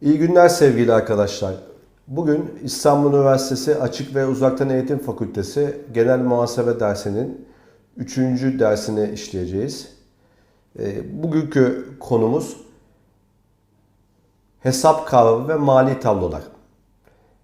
İyi günler sevgili arkadaşlar. Bugün İstanbul Üniversitesi Açık ve Uzaktan Eğitim Fakültesi Genel Muhasebe dersinin 3. dersini işleyeceğiz. Ee, Bugünkü konumuz hesap kavramı ve mali tablolar.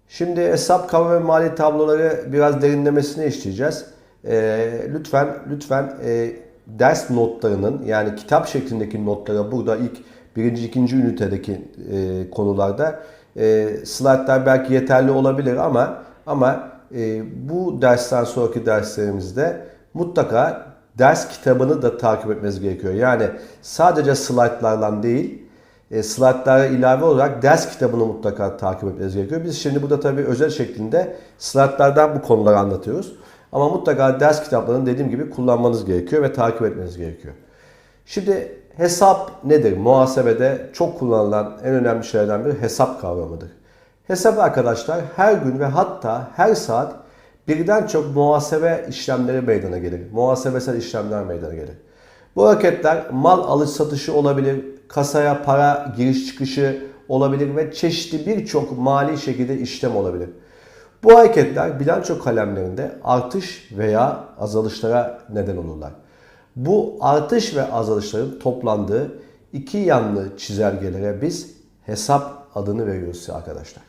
Şimdi hesap kavramı ve mali tabloları biraz derinlemesine işleyeceğiz. Ee, lütfen lütfen e, ders notlarının yani kitap şeklindeki notlara burada ilk birinci, ikinci ünitedeki e, konularda e, slaytlar belki yeterli olabilir ama ama e, bu dersten sonraki derslerimizde mutlaka ders kitabını da takip etmeniz gerekiyor. Yani sadece slaytlardan değil, e, slaytlara ilave olarak ders kitabını mutlaka takip etmeniz gerekiyor. Biz şimdi burada tabii özel şeklinde slaytlardan bu konuları anlatıyoruz. Ama mutlaka ders kitaplarını dediğim gibi kullanmanız gerekiyor ve takip etmeniz gerekiyor. Şimdi hesap nedir? Muhasebede çok kullanılan en önemli şeylerden biri hesap kavramıdır. Hesap arkadaşlar her gün ve hatta her saat birden çok muhasebe işlemleri meydana gelir. Muhasebesel işlemler meydana gelir. Bu hareketler mal alış satışı olabilir, kasaya para giriş çıkışı olabilir ve çeşitli birçok mali şekilde işlem olabilir. Bu hareketler bilanço kalemlerinde artış veya azalışlara neden olurlar. Bu artış ve azalışların toplandığı iki yanlı çizelgelere biz hesap adını veriyoruz arkadaşlar.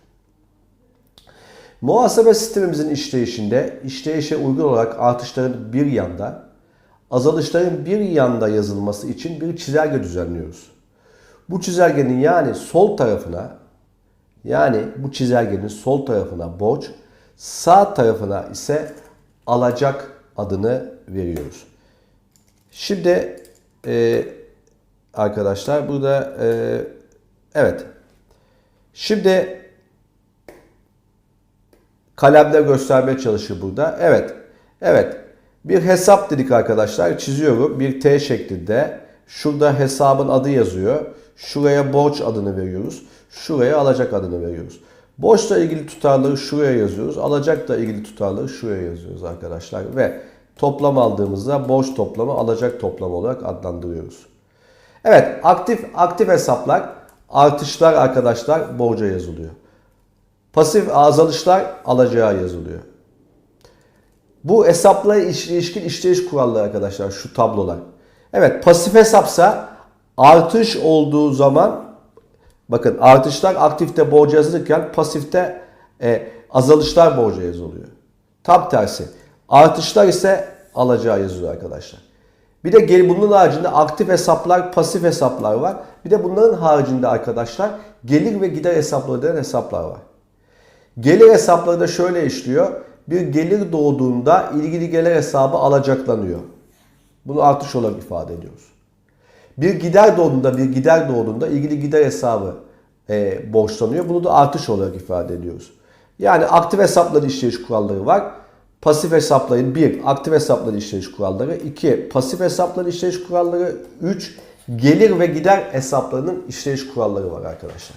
Muhasebe sistemimizin işleyişinde işleyişe uygun olarak artışların bir yanda, azalışların bir yanda yazılması için bir çizelge düzenliyoruz. Bu çizelgenin yani sol tarafına yani bu çizelgenin sol tarafına borç, sağ tarafına ise alacak adını veriyoruz. Şimdi e, arkadaşlar burada e, evet. Şimdi kalemle göstermeye çalışır burada. Evet. Evet. Bir hesap dedik arkadaşlar. Çiziyorum. Bir T şeklinde. Şurada hesabın adı yazıyor. Şuraya borç adını veriyoruz. Şuraya alacak adını veriyoruz. Borçla ilgili tutarları şuraya yazıyoruz. Alacakla ilgili tutarları şuraya yazıyoruz arkadaşlar. Ve toplam aldığımızda borç toplamı alacak toplamı olarak adlandırıyoruz. Evet aktif aktif hesaplar artışlar arkadaşlar borca yazılıyor. Pasif azalışlar alacağı yazılıyor. Bu hesapla ilişkin işleyiş kuralları arkadaşlar şu tablolar. Evet pasif hesapsa artış olduğu zaman bakın artışlar aktifte borca yazılırken pasifte e, azalışlar borca yazılıyor. Tam tersi. Artışlar ise alacağı yazılıyor arkadaşlar. Bir de gel bunun haricinde aktif hesaplar, pasif hesaplar var. Bir de bunların haricinde arkadaşlar gelir ve gider hesapları denen hesaplar var. Gelir hesapları da şöyle işliyor. Bir gelir doğduğunda ilgili gelir hesabı alacaklanıyor. Bunu artış olarak ifade ediyoruz. Bir gider doğduğunda, bir gider doğduğunda ilgili gider hesabı e, borçlanıyor. Bunu da artış olarak ifade ediyoruz. Yani aktif hesapları işleyiş kuralları var. Pasif hesapların 1. Aktif hesapları işleyiş kuralları. 2. Pasif hesapları işleyiş kuralları. 3. Gelir ve gider hesaplarının işleyiş kuralları var arkadaşlar.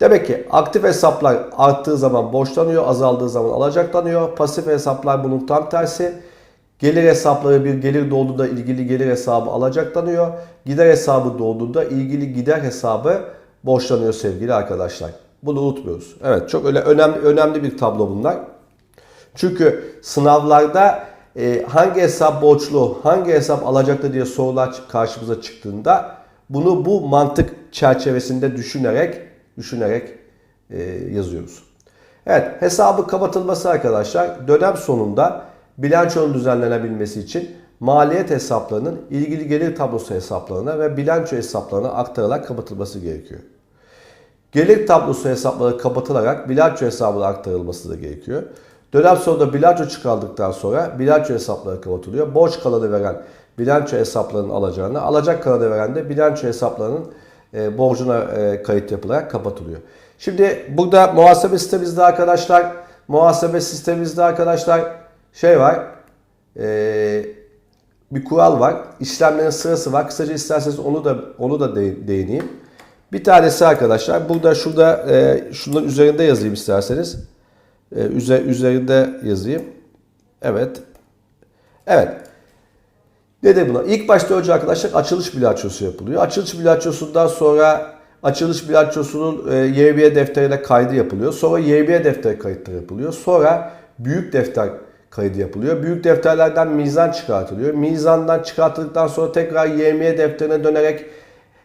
Demek ki aktif hesaplar arttığı zaman borçlanıyor, azaldığı zaman alacaklanıyor. Pasif hesaplar bunun tam tersi. Gelir hesapları bir gelir doğduğunda ilgili gelir hesabı alacaklanıyor. Gider hesabı doğduğunda ilgili gider hesabı borçlanıyor sevgili arkadaşlar. Bunu unutmuyoruz. Evet çok öyle önemli önemli bir tablo bunlar. Çünkü sınavlarda e, hangi hesap borçlu, hangi hesap alacaklı diye sorular karşımıza çıktığında bunu bu mantık çerçevesinde düşünerek düşünerek e, yazıyoruz. Evet hesabı kapatılması arkadaşlar dönem sonunda bilançonun düzenlenebilmesi için maliyet hesaplarının ilgili gelir tablosu hesaplarına ve bilanço hesaplarına aktarılarak kapatılması gerekiyor. Gelir tablosu hesapları kapatılarak bilanço hesabına aktarılması da gerekiyor. Dönem sonunda bilanço çıkarıldıktan sonra bilanço hesapları kapatılıyor. Borç kalanı veren bilanço hesaplarının alacağını, alacak kalanı veren de bilanço hesaplarının e, borcuna e, kayıt yapılarak kapatılıyor. Şimdi burada muhasebe sistemimizde arkadaşlar, muhasebe sistemimizde arkadaşlar şey var, e, bir kural var, işlemlerin sırası var. Kısaca isterseniz onu da onu da değineyim. Bir tanesi arkadaşlar, burada şurada e, şunların üzerinde yazayım isterseniz. E, üzerinde yazayım. Evet. Evet. Nedir buna? İlk başta önce arkadaşlar açılış bilançosu yapılıyor. Açılış bilançosundan sonra açılış bilançosunun e, YBE defterine kaydı yapılıyor. Sonra YBE defter kayıtları yapılıyor. Sonra büyük defter kaydı yapılıyor. Büyük defterlerden mizan çıkartılıyor. Mizandan çıkartıldıktan sonra tekrar YME defterine dönerek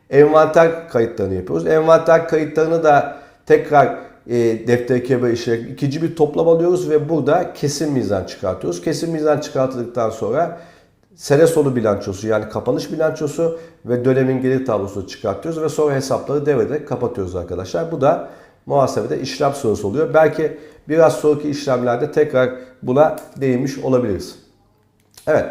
envanter kayıtlarını yapıyoruz. Envanter kayıtlarını da tekrar e, defter kebe işleyerek ikinci bir toplam alıyoruz ve burada kesin mizan çıkartıyoruz. Kesin mizan çıkartıldıktan sonra sene sonu bilançosu yani kapanış bilançosu ve dönemin gelir tablosunu çıkartıyoruz ve sonra hesapları devrede kapatıyoruz arkadaşlar. Bu da muhasebede işlem sırası oluyor. Belki biraz sonraki işlemlerde tekrar buna değinmiş olabiliriz. Evet.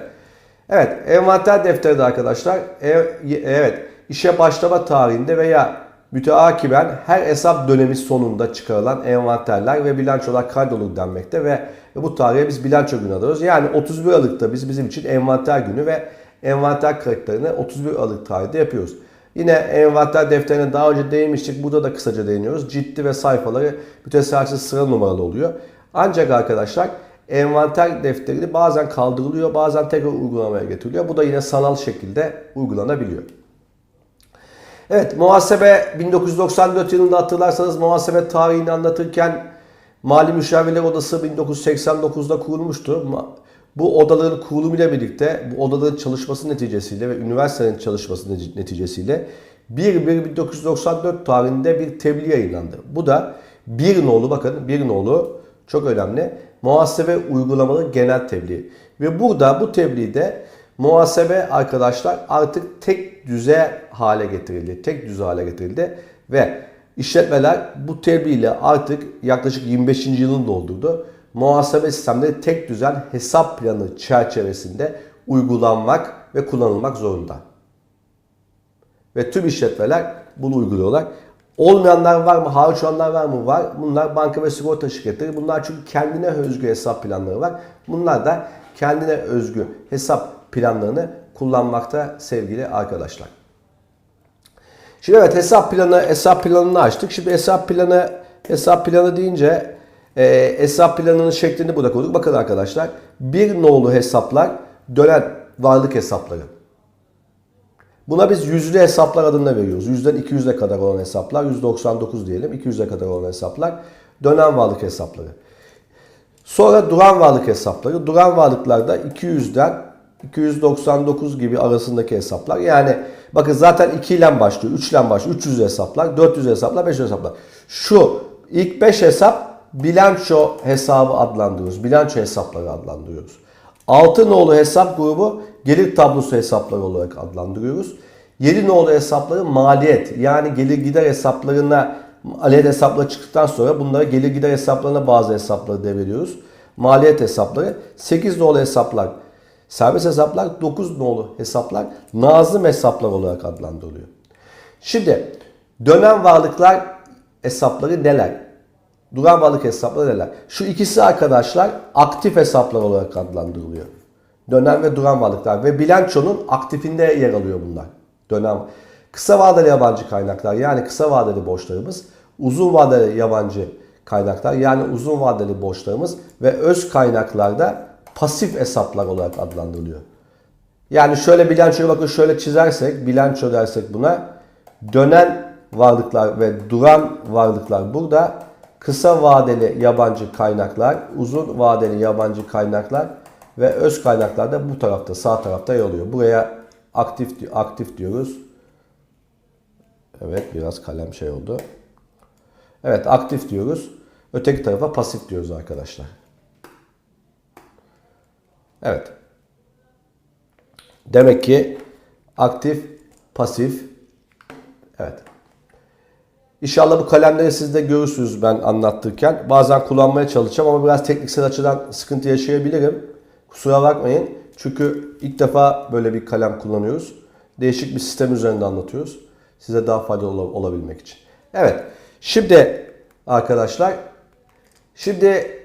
Evet, envanter defteri de arkadaşlar. E- evet, işe başlama tarihinde veya müteakiben her hesap dönemi sonunda çıkarılan envanterler ve bilançolar kaydolur denmekte ve bu tarihe biz bilanço günü alıyoruz. Yani 31 Aralık'ta biz bizim için envanter günü ve envanter kayıtlarını 31 Aralık tarihinde yapıyoruz. Yine envanter defterine daha önce değinmiştik. Burada da kısaca değiniyoruz. Ciddi ve sayfaları müteselsiz sıra numaralı oluyor. Ancak arkadaşlar envanter defterini bazen kaldırılıyor, bazen tekrar uygulamaya getiriliyor. Bu da yine sanal şekilde uygulanabiliyor. Evet, muhasebe 1994 yılında hatırlarsanız muhasebe tarihini anlatırken Mali Müşavirler Odası 1989'da kurulmuştu. Bu odaların kurulumuyla birlikte, bu odaların çalışması neticesiyle ve üniversitenin çalışması neticesiyle 1-1-1994 tarihinde bir tebliğ yayınlandı. Bu da bir nolu bakın bir nolu çok önemli. Muhasebe uygulamalı genel tebliğ. Ve burada bu tebliğde muhasebe arkadaşlar artık tek düze hale getirildi. Tek düze hale getirildi ve işletmeler bu tebliğle artık yaklaşık 25. yılını doldurdu. Muhasebe sistemleri tek düzen hesap planı çerçevesinde uygulanmak ve kullanılmak zorunda. Ve tüm işletmeler bunu uyguluyorlar. Olmayanlar var mı? Hariç olanlar var mı? Var. Bunlar banka ve sigorta şirketleri. Bunlar çünkü kendine özgü hesap planları var. Bunlar da kendine özgü hesap planlarını kullanmakta sevgili arkadaşlar. Şimdi evet hesap planı hesap planını açtık. Şimdi hesap planı hesap planı deyince e, hesap planının şeklini burada koyduk. Bakın arkadaşlar bir nolu hesaplar dönen varlık hesapları. Buna biz yüzlü hesaplar adını veriyoruz. Yüzden 200'e kadar olan hesaplar, 199 diyelim, 200'e kadar olan hesaplar dönen varlık hesapları. Sonra duran varlık hesapları. Duran varlıklarda 200'den 299 gibi arasındaki hesaplar. Yani bakın zaten 2 ile başlıyor, 3 ile başlıyor, 300 hesaplar, 400 hesaplar, 500 hesaplar. Şu ilk 5 hesap bilanço hesabı adlandırıyoruz. Bilanço hesapları adlandırıyoruz. Altı nolu hesap grubu gelir tablosu hesapları olarak adlandırıyoruz. 7 nolu hesapları maliyet yani gelir gider hesaplarına maliyet hesapları çıktıktan sonra bunlara gelir gider hesaplarına bazı hesapları devrediyoruz. Maliyet hesapları 8 nolu hesaplar serbest hesaplar 9 nolu hesaplar nazım hesaplar olarak adlandırılıyor. Şimdi dönem varlıklar hesapları neler? Duran varlık hesapları neler? Şu ikisi arkadaşlar aktif hesaplar olarak adlandırılıyor. Dönem ve duran varlıklar ve bilançonun aktifinde yer alıyor bunlar. Dönem kısa vadeli yabancı kaynaklar yani kısa vadeli borçlarımız, uzun vadeli yabancı kaynaklar yani uzun vadeli borçlarımız ve öz kaynaklarda pasif hesaplar olarak adlandırılıyor. Yani şöyle bilançoya bakın şöyle çizersek, bilanço dersek buna dönen varlıklar ve duran varlıklar burada kısa vadeli yabancı kaynaklar, uzun vadeli yabancı kaynaklar ve öz kaynaklar da bu tarafta sağ tarafta yer alıyor. Buraya aktif aktif diyoruz. Evet biraz kalem şey oldu. Evet aktif diyoruz. Öteki tarafa pasif diyoruz arkadaşlar. Evet. Demek ki aktif, pasif. Evet. İnşallah bu kalemleri siz de görürsünüz ben anlattırken. Bazen kullanmaya çalışacağım ama biraz tekniksel açıdan sıkıntı yaşayabilirim. Kusura bakmayın. Çünkü ilk defa böyle bir kalem kullanıyoruz. Değişik bir sistem üzerinde anlatıyoruz. Size daha faydalı olabilmek için. Evet. Şimdi arkadaşlar. Şimdi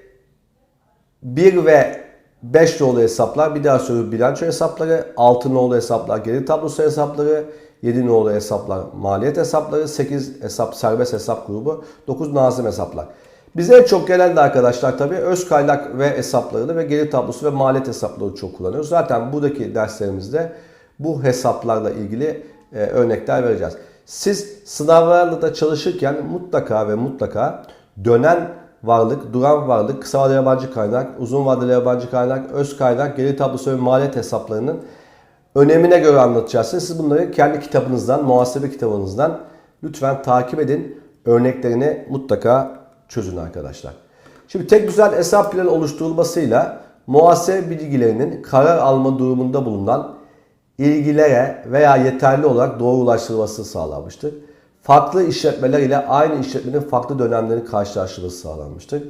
1 ve 5 nolu hesaplar, bir daha söylüyorum bilanço hesapları, 6 nolu hesaplar, geri tablosu hesapları, 7 nolu hesaplar, maliyet hesapları, 8 hesap serbest hesap grubu, 9 nazım hesaplar. Bize çok gelen arkadaşlar tabii öz kaynak ve hesaplarını ve geri tablosu ve maliyet hesapları çok kullanıyoruz. Zaten buradaki derslerimizde bu hesaplarla ilgili e, örnekler vereceğiz. Siz sınavlarla da çalışırken mutlaka ve mutlaka dönen varlık, duran varlık, kısa vadeli yabancı kaynak, uzun vadeli yabancı kaynak, öz kaynak, geri tablosu ve maliyet hesaplarının önemine göre anlatacaksınız. Siz bunları kendi kitabınızdan, muhasebe kitabınızdan lütfen takip edin. Örneklerini mutlaka çözün arkadaşlar. Şimdi tek güzel hesap planı oluşturulmasıyla muhasebe bilgilerinin karar alma durumunda bulunan ilgilere veya yeterli olarak doğru ulaştırılması sağlanmıştır. Farklı işletmeler ile aynı işletmenin farklı dönemlerinin karşılaştırılması sağlanmıştır.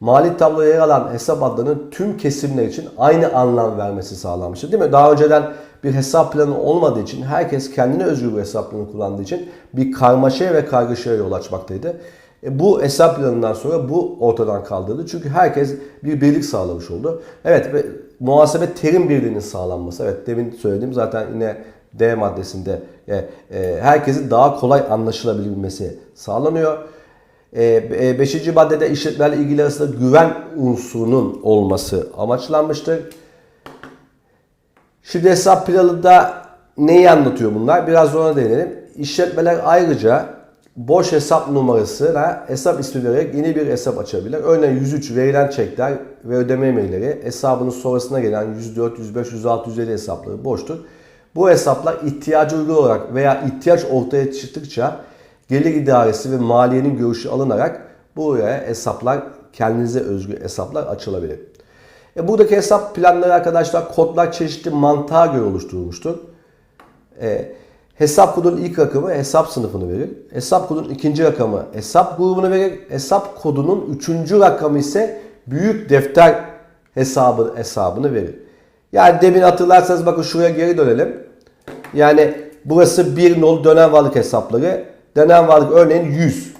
Mali tabloya yer alan hesap adlarının tüm kesimler için aynı anlam vermesi sağlanmıştır. Değil mi? Daha önceden bir hesap planı olmadığı için herkes kendine özgü bir hesap planı kullandığı için bir karmaşaya ve kargaşaya yol açmaktaydı. E, bu hesap planından sonra bu ortadan kaldırıldı. Çünkü herkes bir birlik sağlamış oldu. Evet ve muhasebe terim birliğinin sağlanması. Evet demin söylediğim zaten yine D maddesinde e, e, herkesin daha kolay anlaşılabilmesi sağlanıyor. E, e, beşinci maddede işletmelerle ilgili arasında güven unsurunun olması amaçlanmıştır. Şimdi hesap planında neyi anlatıyor bunlar? Biraz ona değinelim. İşletmeler ayrıca boş hesap numarasına hesap ismi vererek yeni bir hesap açabilir. Örneğin 103 verilen çekler ve ödeme emirleri hesabının sonrasına gelen 104, 105, 106, 150 hesapları boştur. Bu hesaplar ihtiyacı uygun olarak veya ihtiyaç ortaya çıktıkça gelir idaresi ve maliyenin görüşü alınarak buraya hesaplar kendinize özgü hesaplar açılabilir. E buradaki hesap planları arkadaşlar kodlar çeşitli mantığa göre oluşturulmuştur. E, hesap kodunun ilk rakamı hesap sınıfını verir. Hesap kodunun ikinci rakamı hesap grubunu verir. Hesap kodunun üçüncü rakamı ise büyük defter hesabı hesabını verir. Yani demin hatırlarsanız bakın şuraya geri dönelim. Yani burası bir nol dönem varlık hesapları. Dönem varlık örneğin 100.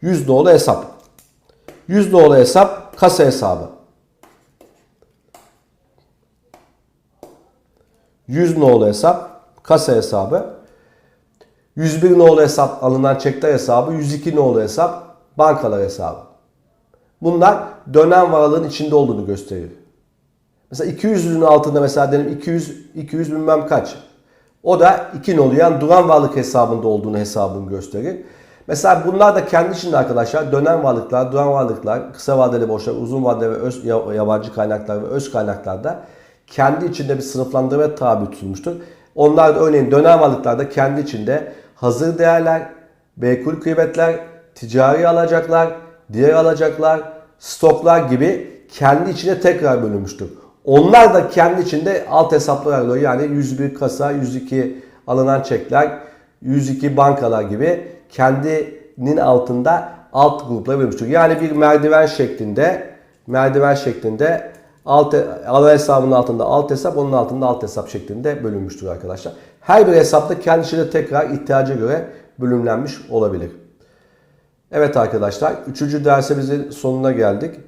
100 nolu hesap. 100 nolu hesap kasa hesabı. 100 nolu hesap kasa hesabı. 101 nolu hesap alınan çekler hesabı. 102 nolu hesap bankalar hesabı. Bunlar dönem varlığın içinde olduğunu gösterir. Mesela 200'ün altında mesela dedim 200 200 bilmem kaç. O da 2 nolu yani duran varlık hesabında olduğunu hesabını gösterir. Mesela bunlar da kendi içinde arkadaşlar dönem varlıklar, duran varlıklar, kısa vadeli borçlar, uzun vadeli ve öz, yabancı kaynaklar ve öz kaynaklarda kendi içinde bir sınıflandırma tabi tutulmuştur. Onlar da örneğin dönem varlıklarda kendi içinde hazır değerler, bekul kıymetler, ticari alacaklar, diğer alacaklar, stoklar gibi kendi içine tekrar bölünmüştür. Onlar da kendi içinde alt hesaplar alıyor. Yani 101 kasa, 102 alınan çekler, 102 bankalar gibi kendinin altında alt gruplara bölmüştür. Yani bir merdiven şeklinde merdiven şeklinde alt ana hesabının altında alt hesap, onun altında alt hesap şeklinde bölünmüştür arkadaşlar. Her bir hesapta kendi içinde tekrar ihtiyaca göre bölümlenmiş olabilir. Evet arkadaşlar, üçüncü dersimizin sonuna geldik.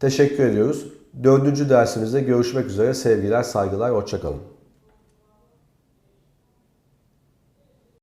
Teşekkür ediyoruz. Dördüncü dersimizde görüşmek üzere. Sevgiler, saygılar, hoşçakalın.